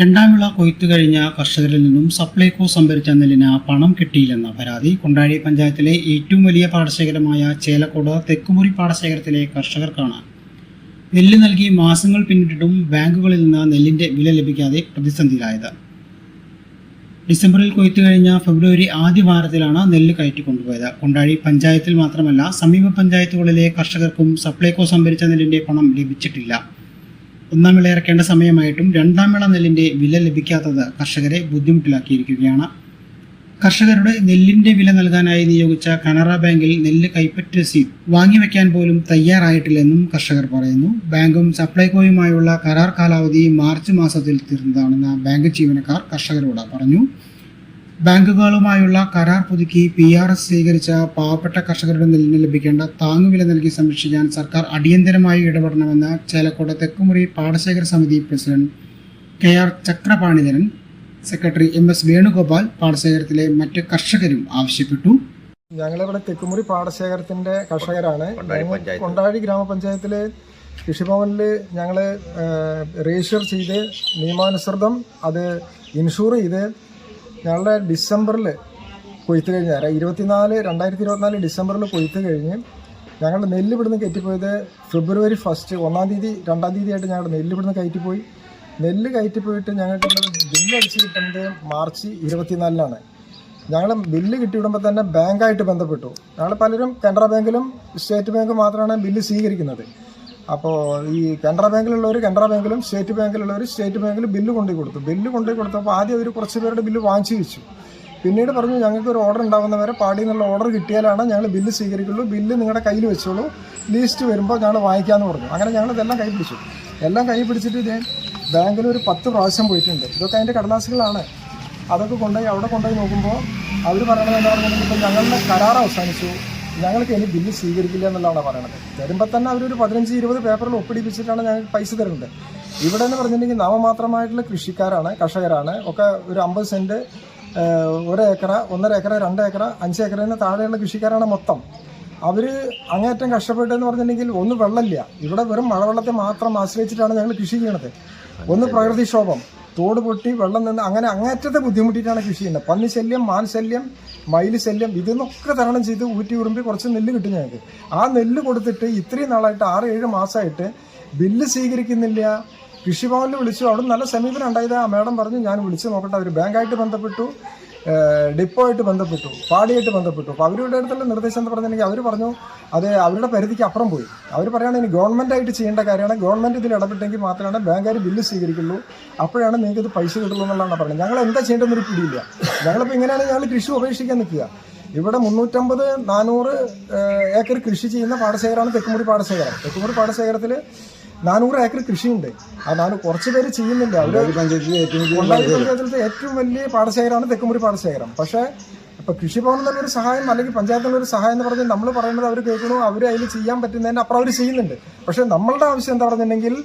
രണ്ടാം വിള കൊയ്ത്തു കഴിഞ്ഞ കർഷകരിൽ നിന്നും സപ്ലൈകോ സംഭരിച്ച നെല്ലിന് പണം കിട്ടിയില്ലെന്ന പരാതി. കൊണ്ടാഴി പഞ്ചായത്തിലെ ഏറ്റവും വലിയ പാടശേഖരമായ ചേലക്കോട് തെക്കുമുറി പാടശേഖരത്തിലെ കർഷകർക്കാണ്. നെല്ല് നൽകി മാസങ്ങൾ പിന്നിട്ടിട്ടും ബാങ്കുകളിൽ നിന്ന് നെല്ലിന്റെ വില ലഭിക്കാതെ പ്രതിസന്ധിയിലായത്. ഡിസംബറിൽ കൊയ്ത്തു കഴിഞ്ഞ ഫെബ്രുവരി ആദ്യ വാരത്തിലാണ് നെല്ല് കയറ്റി കൊണ്ടുപോയത്. കൊണ്ടാഴി പഞ്ചായത്തിൽ മാത്രമല്ല സമീപ പഞ്ചായത്തുകളിലെ കർഷകർക്കും സപ്ലൈകോ സംഭരിച്ച നെല്ലിന്റെ പണം ലഭിച്ചിട്ടില്ല. ഒന്നാം വിള ഇറക്കേണ്ട സമയമായിട്ടും രണ്ടാം വിള നെല്ലിന്റെ വില ലഭിക്കാത്തത് കർഷകരെ ബുദ്ധിമുട്ടിലാക്കിയിരിക്കുകയാണ്. കർഷകരുടെ നെല്ലിന്റെ വില നൽകാനായി നിയോഗിച്ച കനറ ബാങ്കിൽ നെല്ല് കൈപ്പറ്റ് രസീത് വാങ്ങിവെക്കാൻ പോലും തയ്യാറായിട്ടില്ലെന്നും കർഷകർ പറയുന്നു. ബാങ്കും സപ്ലൈകോയുമായുള്ള കരാർ കാലാവധി മാർച്ച് മാസത്തിൽ തീർന്നതാണെന്ന് ബാങ്ക് ജീവനക്കാർ കർഷകരോട് പറഞ്ഞു. ബാങ്കുകളുമായുള്ള കരാർ പുതുക്കി പി ആർ എസ് സ്വീകരിച്ച പാവപ്പെട്ട കർഷകരുടെ നെല്ലിന് ലഭിക്കേണ്ട താങ്ങുവില നൽകി സംരക്ഷിക്കാൻ സർക്കാർ അടിയന്തരമായി ഇടപെടണമെന്ന് ചേലക്കോട് തെക്കുമുറി പാടശേഖര സമിതി president K R Chakrapanidharan secretary M S Venugopal പാടശേഖരത്തിലെ മറ്റ് കർഷകരും ആവശ്യപ്പെട്ടു. ഞങ്ങളിവിടെ തെക്കുമുറി പാടശേഖരത്തിന്റെ കർഷകരാണ്. കൊണ്ടാഴി ഗ്രാമപഞ്ചായത്തിലെ കൃഷിഭവനിൽ ഞങ്ങൾ രജിസ്റ്റർ ചെയ്ത് നിയമാനുസൃതം അത് ഇൻഷൂർ ചെയ്ത് ഞങ്ങളുടെ ഡിസംബറിൽ കൊയ്ത്ത് കഴിഞ്ഞ ഇരുപത്തിനാല് രണ്ടായിരത്തി ഇരുപത്തിനാല് ഡിസംബറിൽ കൊയ്ത്ത് കഴിഞ്ഞ് ഞങ്ങളുടെ നെല്ല് ഇവിടുന്ന് കയറ്റിപ്പോയത് ഫെബ്രുവരി ഫസ്റ്റ് ഒന്നാം തീയതി രണ്ടാം തീയതി ആയിട്ട് ഞങ്ങളുടെ നെല്ല് ഇവിടുന്ന് കയറ്റിപ്പോയി. നെല്ല് കയറ്റിപ്പോയിട്ട് ഞങ്ങൾക്ക് ബില്ല് അടിച്ച് കിട്ടുന്നത് മാർച്ച് ഇരുപത്തിനാലിനാണ്. ഞങ്ങൾ ബില്ല് കിട്ടിവിടുമ്പോൾ തന്നെ ബാങ്കായിട്ട് ബന്ധപ്പെട്ടു. ഞങ്ങൾ പലരും കാനറ ബാങ്കിലും സ്റ്റേറ്റ് ബാങ്കും മാത്രമാണ് ബില്ല് സ്വീകരിക്കുന്നത്. അപ്പോൾ ഈ കാനറ ബാങ്കിലുള്ളവർ കാനറ ബാങ്കിലും സ്റ്റേറ്റ് ബാങ്കിലുള്ളവർ സ്റ്റേറ്റ് ബാങ്കിൽ ബില്ല് കൊണ്ടുപോയി കൊടുത്തു. ബില്ല് കൊണ്ടുപോയി കൊടുത്തപ്പോൾ ആദ്യം അവർ കുറച്ച് പേരുടെ ബില്ല് വാങ്ങിച്ചു വെച്ചു. പിന്നീട് പറഞ്ഞു ഞങ്ങൾക്ക് ഒരു ഓർഡർ ഉണ്ടാകുന്നവരെ പാടി എന്നുള്ള ഓർഡർ കിട്ടിയാലാണ് ഞങ്ങൾ ബില്ല് സ്വീകരിക്കുള്ളൂ. ബില്ല് നിങ്ങളുടെ കയ്യിൽ വെച്ചോളൂ. ലീസ്റ്റ് വരുമ്പോൾ ഞങ്ങൾ വാങ്ങിക്കാമെന്ന് പറഞ്ഞു. അങ്ങനെ ഞങ്ങൾ ഇതെല്ലാം കൈ പിടിച്ചു. എല്ലാം കൈ പിടിച്ചിട്ട് ഞാൻ ബാങ്കിൽ ഒരു പത്ത് പ്രാവശ്യം പോയിട്ടുണ്ട്. ഇതൊക്കെ അതിന്റെ കടലാസുകളാണ്. അതൊക്കെ കൊണ്ടുപോയി അവിടെ കൊണ്ടുപോയി നോക്കുമ്പോൾ അവർ പറയണത് എന്താ പറയുന്നത് ഇപ്പം ഞങ്ങളുടെ കരാർ അവസാനിച്ചു. ഞങ്ങൾക്ക് ഇനി ബില്ല് സ്വീകരിക്കില്ല എന്നുള്ളതാണ് പറയണത് തരുമ്പോൾ തന്നെ അവരൊരു പതിനഞ്ച് ഇരുപത് പേപ്പറിൽ ഒപ്പിടിപ്പിച്ചിട്ടാണ് ഞങ്ങൾക്ക് പൈസ തരുന്നത്. ഇവിടെ എന്ന് പറഞ്ഞിട്ടുണ്ടെങ്കിൽ നാമമാത്രമായിട്ടുള്ള കൃഷിക്കാരാണ് കർഷകരാണ്. ഒക്കെ ഒരു അമ്പത് സെന്റ് ഒരു ഏക്കറ ഒന്നര ഏക്കറ രണ്ട് ഏക്കറ അഞ്ച് ഏക്കറിന് താഴെയുള്ള കൃഷിക്കാരാണ് മൊത്തം. അവർ അങ്ങേറ്റം കഷ്ടപ്പെട്ടെന്ന് പറഞ്ഞിട്ടുണ്ടെങ്കിൽ ഒന്ന് വെള്ളമില്ല. ഇവിടെ വെറും മഴവെള്ളത്തെ മാത്രം ആശ്രയിച്ചിട്ടാണ് ഞങ്ങൾ കൃഷി ചെയ്യണത്. ഒന്ന് പ്രകൃതിക്ഷോഭം തോട് പൊട്ടി വെള്ളം നിന്ന് അങ്ങനെ അങ്ങേറ്റത്തെ ബുദ്ധിമുട്ടിയിട്ടാണ് കൃഷി ചെയ്യുന്നത്. പന്നി ശല്യം മാൻ ശല്യം മയിൽ ശല്യം ഇതെന്നൊക്കെ തരണം ചെയ്ത് ഊറ്റി ഉറുമ്പി കുറച്ച് നെല്ല് കിട്ടും ഞങ്ങൾക്ക്. ആ നെല്ല് കൊടുത്തിട്ട് ഇത്രയും നാളായിട്ട് ആറ് ഏഴ് മാസമായിട്ട് ബില്ല് സ്വീകരിക്കുന്നില്ല. കൃഷിഭവനിൽ വിളിച്ചു. അവിടെ നല്ല സമീപനം ഉണ്ടായത്. ആ മാഡം പറഞ്ഞു ഞാൻ വിളിച്ചു നോക്കട്ടെ. അവർ ബാങ്കായിട്ട് ബന്ധപ്പെട്ടു. ഡിപ്പോ ആയിട്ട് ബന്ധപ്പെട്ടു പാടിയായിട്ട് ബന്ധപ്പെട്ടു. അപ്പോൾ അവരുടെ അടുത്തുള്ള നിർദ്ദേശം എന്ന് പറഞ്ഞിട്ടുണ്ടെങ്കിൽ അവർ പറഞ്ഞു. അത് അവരുടെ പരിധിക്ക് അപ്പുറം പോയി. അവർ പറയുകയാണ് ഇനി ഗവൺമെന്റായിട്ട് ചെയ്യേണ്ട കാര്യമാണ്. ഗവൺമെന്റ് ഇതിൽ ഇടപെട്ടെങ്കിൽ മാത്രമാണ് ബാങ്കുകാർ ബില്ല് സ്വീകരിക്കുള്ളൂ. അപ്പോഴാണ് നിങ്ങൾക്ക് ഇത് പൈസ കിട്ടുള്ളൂ എന്നുള്ളതാണ് പറഞ്ഞത്. ഞങ്ങൾ എന്താ ചെയ്യേണ്ടതെന്നൊരു പിടിയില്ല. ഞങ്ങളിപ്പോൾ ഇങ്ങനെയാണ് ഞങ്ങൾ കൃഷി ഉപേക്ഷിക്കാൻ നിൽക്കുക. ഇവിടെ മുന്നൂറ്റമ്പത് നാനൂറ് ഏക്കർ കൃഷി ചെയ്യുന്ന പാടശേഖരമാണ് തെക്കുമുറി പാടശേഖരം. തെക്കുമുറി പാടശേഖരത്തിൽ നാനൂറ് ഏക്കർ കൃഷിയുണ്ട്. ആ നാനൂ കുറച്ച് പേര് ചെയ്യുന്നില്ല അവർ പഞ്ചായത്തിലത്തെ ഏറ്റവും വലിയ പാടശേഖരമാണ് തെക്കുമുറി പാടശേഖരം. പക്ഷേ ഇപ്പൊ കൃഷി ഭവനം തന്നെ ഒരു സഹായം അല്ലെങ്കിൽ പഞ്ചായത്തിലുള്ള ഒരു സഹായം എന്ന് പറഞ്ഞാൽ നമ്മൾ പറയുന്നത് അവർ കേൾക്കണു അവർ അതിൽ ചെയ്യാൻ പറ്റുന്നതിന് അപ്പുറം അവർ ചെയ്യുന്നുണ്ട്. പക്ഷേ നമ്മളുടെ ആവശ്യം എന്താ പറഞ്ഞിട്ടുണ്ടെങ്കിൽ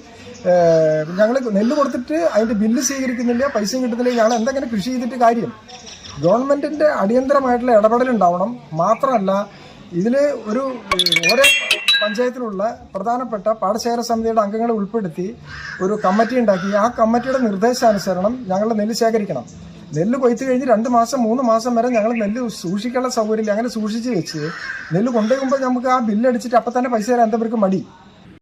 ഞങ്ങൾ നെല്ല് കൊടുത്തിട്ട് അതിന്റെ ബില്ല് സ്വീകരിക്കുന്നില്ല പൈസ കിട്ടുന്നില്ല ഞങ്ങൾ എന്തെങ്കിലും കൃഷി ചെയ്തിട്ട് കാര്യം. ഗവൺമെന്റിന്റെ അടിയന്തരമായിട്ടുള്ള ഇടപെടലുണ്ടാവണം. മാത്രമല്ല ഇതിൽ ഒരു ഓരോ പഞ്ചായത്തിലുള്ള പ്രധാനപ്പെട്ട പാടശേഖര സമിതിയുടെ അംഗങ്ങളെ ഉൾപ്പെടുത്തി ഒരു കമ്മിറ്റി ഉണ്ടാക്കി. ആ കമ്മിറ്റിയുടെ നിർദ്ദേശാനുസരണം ഞങ്ങളുടെ നെല്ല് ശേഖരിക്കണം. നെല്ല് കൊയ്ത്ത് കഴിഞ്ഞ് രണ്ട് മാസം മൂന്ന് മാസം വരെ ഞങ്ങൾ നെല്ല് സൂക്ഷിക്കാനുള്ള സൗകര്യമില്ല അങ്ങനെ സൂക്ഷിച്ച് വെച്ച് നെല്ല് കൊണ്ടുപോകുമ്പോൾ നമുക്ക് ആ ബില്ലടിച്ചിട്ട് അപ്പം തന്നെ പൈസ തരാൻ എന്തവർക്ക് മടി.